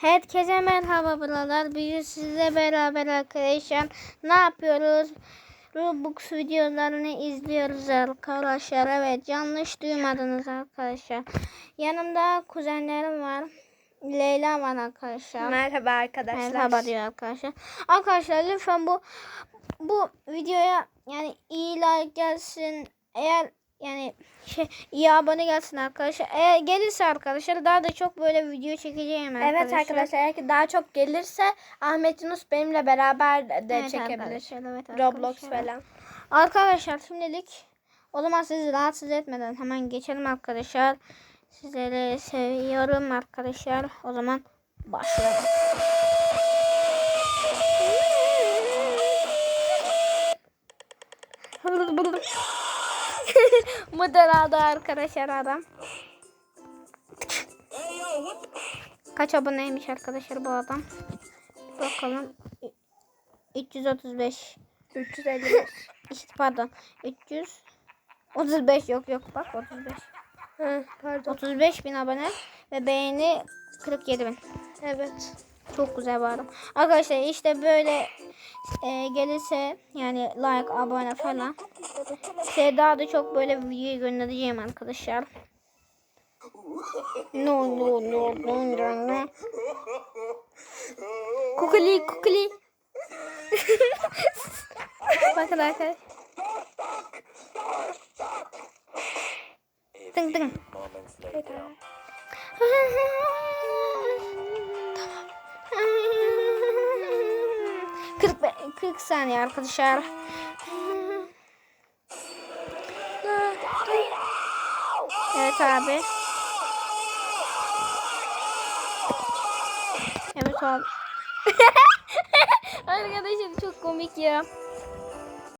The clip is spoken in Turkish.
Herkese merhaba buralar. Bugün sizle beraber arkadaşlar ne yapıyoruz? Robux videolarını izliyoruz arkadaşlar. Evet yanlış duymadınız arkadaşlar. Yanımda kuzenlerim var. Leyla var arkadaşlar. Merhaba arkadaşlar. Merhaba diyor arkadaşlar. Arkadaşlar lütfen bu bu videoya yani iyi like gelsin. Eğer yani şey iyi abone gelsin arkadaşlar. Eğer gelirse arkadaşlar daha da çok böyle video çekeceğim arkadaşlar. Evet arkadaşlar eğer daha çok gelirse Ahmet Yunus benimle beraber de Evet çekebilir. arkadaşlar, evet Roblox falan. Arkadaşlar şimdilik o zaman sizi rahatsız etmeden hemen geçelim arkadaşlar. Sizleri seviyorum arkadaşlar. O zaman başlayalım. Mıdır aldı arkadaşlar adam. Kaç aboneymiş arkadaşlar bu adam? Bakalım. 335. 355. İşte pardon. 300 35 yok yok bak 35. Hı, pardon. 35 bin abone ve beğeni 47 bin. Evet. Çok güzel adam. Arkadaşlar işte böyle e, gelirse yani like abone falan size daha da çok böyle video göndereceğim arkadaşlar. No no no no no no. Kukuli kukuli. Bakın arkadaşlar. Tıng tıng. 40 saniye arkadaşlar. Evet abi. Evet abi. Arkadaşlar çok komik ya.